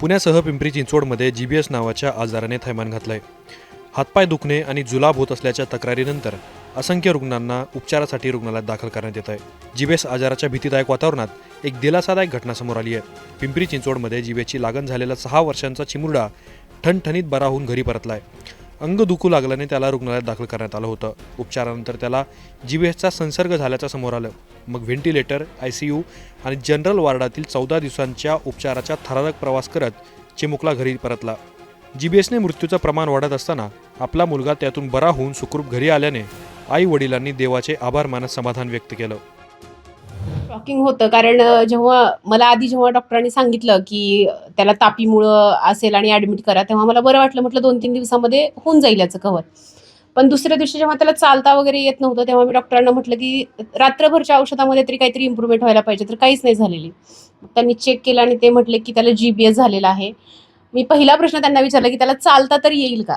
पुण्यासह पिंपरी चिंचवडमध्ये G B S नावाच्या आजाराने थैमान घातलंय. हातपाय दुखणे आणि जुलाब होत असल्याच्या तक्रारीनंतर असंख्य रुग्णांना उपचारासाठी रुग्णालयात दाखल करण्यात येत आहे जी आजाराच्या भीतीदायक वातावरणात एक दिलासादायक घटना समोर आली आहे पिंपरी चिंचवडमध्ये जी लागण झालेला सहा वर्षांचा चिमुरडा ठणठणीत बरा होऊन घरी परतलाय. अंग दुखू लागल्याने त्याला रुग्णालयात दाखल करण्यात आलं होतं. उपचारानंतर त्याला जी बी एसचा संसर्ग झाल्याचं समोर आलं. मग व्हेंटिलेटर आय सी यू आणि जनरल वॉर्डातील चौदा दिवसांच्या उपचाराचा थरारक प्रवास करत चिमुकला घरी परतला. जी बी एसने मृत्यूचं प्रमाण वाढत असताना आपला मुलगा त्यातून बरा होऊन सुखरूप घरी आल्याने आई वडिलांनी देवाचे आभार मानत समाधान व्यक्त केलं. शॉकिंग होतं. कारण जेव्हा मला आधी जेव्हा डॉक्टरांनी सांगितलं की त्याला तापीमुळं असेल आणि ॲडमिट करा तेव्हा मला बरं वाटलं म्हटलं दोन तीन दिवसामध्ये होऊन जाईल याचं कव्हर पण दुसऱ्या दिवशी जेव्हा त्याला चालता वगैरे येत नव्हतं तेव्हा मी डॉक्टरांना म्हटलं की रात्रभरच्या औषधामध्ये तरी काहीतरी इम्प्रूव्हमेंट व्हायला पाहिजे तर काहीच नाही झालेली. त्यांनी चेक केलं आणि ते म्हटले की त्याला जी बी एस झालेला आहे. मी पहिला प्रश्न त्यांना विचारला की त्याला चालता तरी येईल का?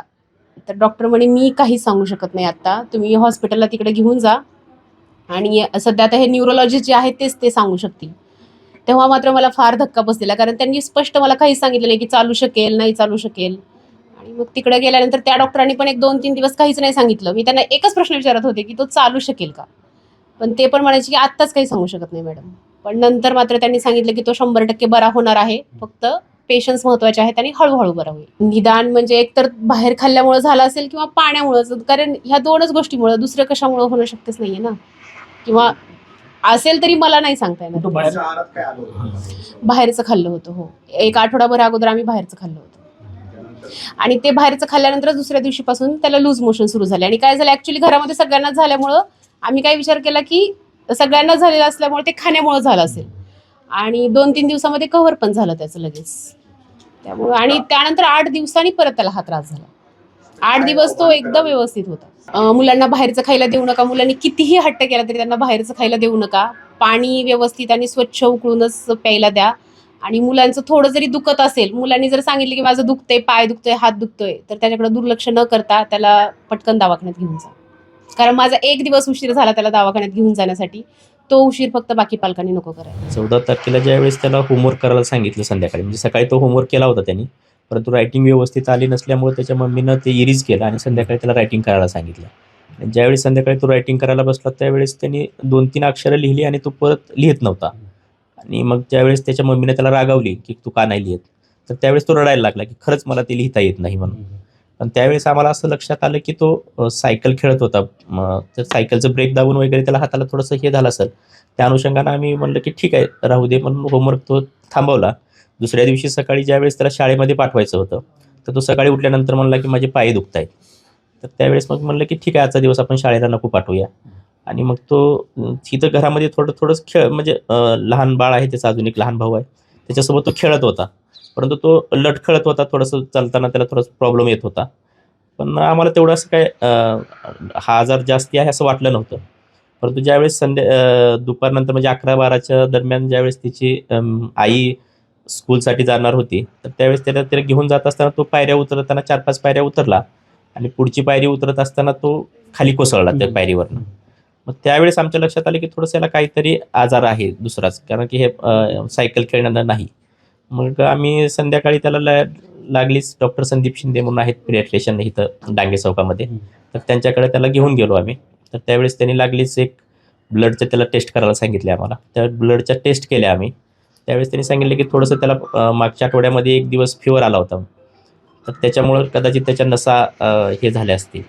तर डॉक्टर म्हणे मी काहीच सांगू शकत नाही आत्ता. तुम्ही हॉस्पिटलला तिकडे घेऊन जा. आणि सध्या आता हे न्यूरोलॉजिस्ट जे आहेत तेच ते सांगू शकतील. तेव्हा मात्र मला फार धक्का बसलेला कारण त्यांनी स्पष्ट मला काहीच सांगितलं नाही की चालू शकेल नाही चालू शकेल. आणि मग तिकडे गेल्यानंतर त्या डॉक्टरांनी पण एक दोन तीन दिवस काहीच नाही सांगितलं. मी त्यांना एकच प्रश्न विचारत होते की तो चालू शकेल का? पण ते पण म्हणायचे की आत्ताच काही सांगू शकत नाही मॅडम. पण नंतर मात्र त्यांनी सांगितलं की तो शंभर टक्के बरा होणार आहे. फक्त पेशन्स महत्त्वाचे आहेत आणि हळूहळू बरं होईल. निदान म्हणजे एकतर बाहेर खाल्ल्यामुळे झालं असेल किंवा पाण्यामुळं कारण ह्या दोनच गोष्टीमुळं दुसरं कशामुळं होणं शक्यच नाहीये ना? किंवा असेल तरी मला नाही सांगता येणार? बाहेरचं खाल्लं होतं हो. एक आठवडाभर अगोदर आम्ही बाहेरचं खाल्लं होतं. आणि ते बाहेरचं खाल्ल्यानंतर दुसऱ्या दिवशीपासून त्याला लूज मोशन सुरू झाले. आणि काय झालं ऍक्च्युली घरामध्ये सगळ्यांनाच झाल्यामुळं आम्ही काय विचार केला की सगळ्यांना झालेलं असल्यामुळे ते खाण्यामुळं झालं असेल. आणि दोन तीन दिवसामध्ये कव्हर पण झालं त्याचं लगेच. त्यामुळं आणि त्यानंतर आठ दिवसांनी परत त्याला हा त्रास झाला. आठ दिवस तो एकदम व्यवस्थित होता. मुलांना बाहेरचं खायला देऊ नका. मुलांनी कितीही हट्ट केला तरी त्यांना बाहेरचं खायला देऊ नका. पाणी व्यवस्थित आणि स्वच्छ उकळूनच प्यायला द्या. आणि मुलांचं थोडं जरी दुखत असेल मुलांनी जर सांगितलं की माझं दुखतंय पाय दुखतोय हात दुखतोय तर त्याच्याकडे दुर्लक्ष न करता त्याला पटकन दवाखान्यात घेऊन जा. कारण माझा एक दिवस उशीर झाला त्याला दवाखान्यात घेऊन जाण्यासाठी. तो उशीर फक्त बाकी पालकांनी नको करायला. चौदा तारखेला ज्यावेळेस त्याला होमवर्क करायला सांगितलं संध्याकाळी म्हणजे सकाळी तो होमवर्क केला होता त्यांनी परंतु रायटिंग व्यवस्थित आली नसल्यामुळे त्याच्या मम्मीनं ते इरीज केलं आणि संध्याकाळी त्याला रायटिंग करायला सांगितलं. ज्यावेळी संध्याकाळी तो रायटिंग करायला बसला त्यावेळेस त्यांनी दोन तीन अक्षरं लिहिली आणि तो परत लिहित नव्हता. आणि मग ज्यावेळेस त्याच्या मम्मीने त्याला रागावली की तू का नाही लिहित तर त्यावेळेस तो रडायला लागला की खरंच मला ते लिहिता येत नाही म्हणून. पण त्यावेळेस आम्हाला असं लक्षात आलं की तो सायकल खेळत होता. तर सायकलचं ब्रेक दाबून वगैरे त्याला हाताला थोडंसं हे झालं असेल. त्या अनुषंगानं आम्ही म्हणलं की ठीक आहे राहू दे म्हणून होमवर्क तो थांबवला. दुसऱ्या दिवशी सकाळी ज्यावेळेस त्याला शाळेमध्ये पाठवायचं होतं तर तो सकाळी उठल्यानंतर म्हणला की माझे पाय दुखत आहेत तर त्यावेळेस मग म्हणलं की ठीक आहे आजचा दिवस आपण शाळेला नको पाठवूया. आणि मग तो तिथं घरामध्ये थोडं थोडंच खेळ म्हणजे लहान बाळ आहे त्याचा अजून एक लहान भाऊ आहे त्याच्यासोबत तो खेळत होता. परंतु तो लटखळत होता थोडंसं चालताना त्याला थोडासा प्रॉब्लेम येत होता. पण आम्हाला तेवढं असं काय हा आजार जास्ती आहे असं वाटलं नव्हतं. परंतु ज्यावेळेस संध्या दुपारनंतर म्हणजे अकरा बाराच्या दरम्यान ज्यावेळेस तिची आई स्कूलसाठी जाणार होती तर त्यावेळेस त्याला त्याला घेऊन जात असताना तो पायऱ्या उतरताना चार पाच पायऱ्या उतरला आणि पुढची पायरी उतरत असताना तो खाली कोसळला त्या पायरीवरनं. मग त्यावेळेस आमच्या लक्षात आलं की थोडंसं याला काहीतरी आजार आहे दुसराच कारण की हे सायकल खेळण्यानं नाही. मग आम्ही संध्याकाळी त्याला ला लागलीच डॉक्टर संदीप शिंदे म्हणून आहेत पिरियाट्रिशियन इथं डांगे चौकामध्ये. तर त्यांच्याकडे त्याला घेऊन गेलो आम्ही. तर त्यावेळेस त्यांनी लागलीच एक ब्लडच्या त्याला टेस्ट करायला सांगितले आम्हाला. त्या ब्लडच्या टेस्ट केल्या आम्ही. त्यावेळेस त्यांनी सांगितलं की थोडंसं त्याला मागच्या आठवड्यामध्ये एक दिवस फिवर आला होता. तर त्याच्यामुळं कदाचित त्याच्या नसा हे झाल्या असतील.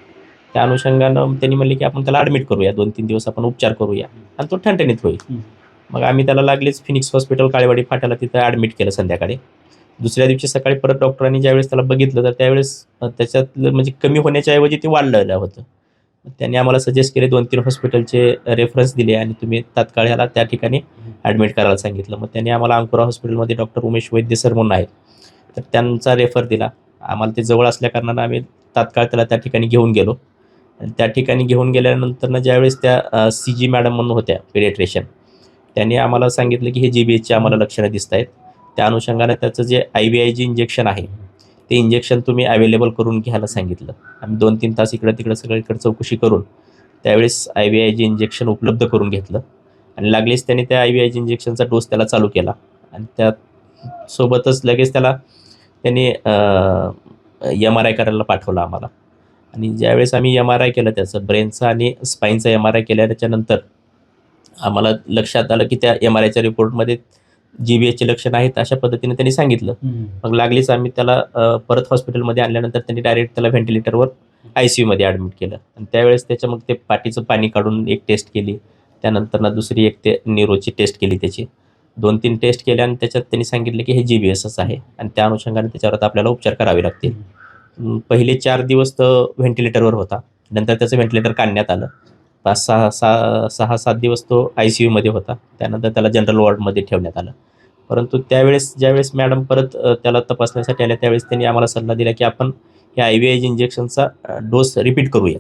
त्या अनुषंगानं त्यांनी म्हणले की आपण त्याला ॲडमिट करूया. दोन तीन दिवस आपण उपचार करूया. आणि तो ठणठणीत होईल. मग आम्ही त्याला लागलीच फिनिक्स हॉस्पिटल काळेवाडी फाट्याला तिथं ॲडमिट केलं संध्याकाळी. दुसऱ्या दिवशी सकाळी परत डॉक्टरांनी ज्यावेळेस त्याला बघितलं तर त्यावेळेस त्याच्यातलं म्हणजे कमी होण्याच्या ऐवजी ते वाढलेलं होतं. त्यांनी आम्हाला सजेस्ट केले दोन तीन हॉस्पिटलचे रेफरन्स दिले आणि तुम्ही तात्काळ ह्याला त्या ठिकाणी ॲडमिट करायला सांगितलं. मग त्यांनी आम्हाला अंकुरा हॉस्पिटलमध्ये डॉक्टर उमेश वैद्य सर म्हणून आहेत. तर त्यांचा रेफर दिला. आम्हाला ते जवळ असल्याकारणानं आम्ही तात्काळ त्याला त्या ठिकाणी घेऊन गेलो. आणि त्या ठिकाणी घेऊन गेल्यानंतर ज्यावेळेस त्या सी जी मॅडम म्हणून होत्या पिडियाट्रिशियन त्यांनी आम्हाला सांगितलं की हे जी बी एचची आम्हाला लक्षणं दिसत आहेत त्या अनुषंगाने त्याचं जे I V I G injection आहे ते इंजेक्शन तुम्ही अवेलेबल करून घ्यायला सांगितलं. आम्ही दोन तीन तास इकडं तिकडं सगळीकडे चौकशी करून त्यावेळेस I V I G injection उपलब्ध करून घेतलं. आणि लागलीच त्याने त्या आय व्ही आय जी इंजेक्शनचा डोस त्याला चालू केला. आणि त्या सोबतच लगेच त्याला त्यांनी एम आर आय करायला पाठवलं आम्हाला. आणि ज्यावेळेस आम्ही एम आर आय केलं त्याचं ब्रेनचं आणि स्पाईनचं एम आर आय केल्याच्यानंतर आम्हाला लक्षात आलं की त्या एम आर आयच्या रिपोर्टमध्ये जी बी एचचे लक्षण आहेत अशा पद्धतीने त्यांनी सांगितलं. मग लागलीच आम्ही त्याला परत हॉस्पिटलमध्ये आणल्यानंतर त्यांनी डायरेक्ट त्याला व्हेंटिलेटरवर आय सी यूमध्ये ॲडमिट केलं. आणि त्यावेळेस त्याच्या मग ते पाठीचं पाणी काढून एक टेस्ट केली. त्यानंतर ना दुसरी एक ते न्यूरोची टेस्ट केली त्याची. दोन तीन टेस्ट केल्या आणि त्याच्यात त्यांनी सांगितलं की हे जी बी एसच आहे. आणि त्या अनुषंगाने त्याच्यावर आता आपल्याला उपचार करावे लागतील. पहिले चार दिवस तो व्हेंटिलेटरवर होता. नंतर त्याचं व्हेंटिलेटर काढण्यात आलं. पाच सहा सहा सहा सात दिवस तो आय सी यूमध्ये होता. त्यानंतर त्याला जनरल वॉर्डमध्ये ठेवण्यात आलं. परंतु त्यावेळेस ज्यावेळेस मॅडम परत त्याला तपासण्यासाठी आल्या त्यावेळेस त्यांनी आम्हाला सल्ला दिला की आपण या आय व्ही आय इंजेक्शनचा डोस रिपीट करूया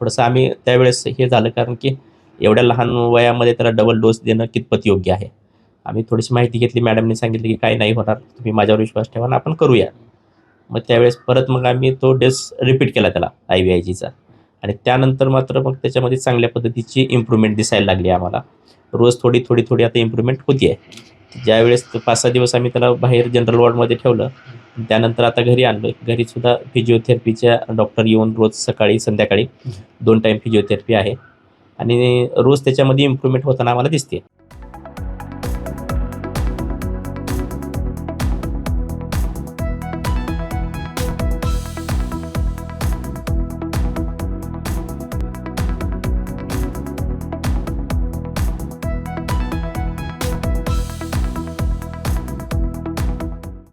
थोडंसं आम्ही त्यावेळेस हे झालं कारण की एवढ्या लहान वयामध्ये त्याला डबल डोस देणं कितपत योग्य आहे. आम्ही थोडीशी माहिती घेतली मॅडमने सांगितलं की काही नाही होणार तुम्ही माझ्यावर विश्वास ठेवा ना आपण करूया. मग त्यावेळेस परत मग आम्ही तो डोस रिपीट केला त्याला आय व्ही आय जीचा आणि त्यानंतर मात्र मग त्याच्यामध्ये चांगल्या पद्धतीची इम्प्रूव्हमेंट दिसायला लागली आम्हाला. रोज थोडी थोडी थोडी आता इम्प्रूव्हमेंट होती आहे ज्यावेळेस पाच सहा दिवस आम्ही त्याला बाहेर जनरल वॉर्डमध्ये ठेवलं त्यानंतर आता घरी आणलं घरी सुद्धा फिजिओथेरपीच्या डॉक्टर येऊन रोज सकाळी संध्याकाळी दोन टाईम फिजिओथेरपी आहे. आणि रोज त्याच्यामध्ये इम्प्रूव्हमेंट होताना आम्हाला दिसते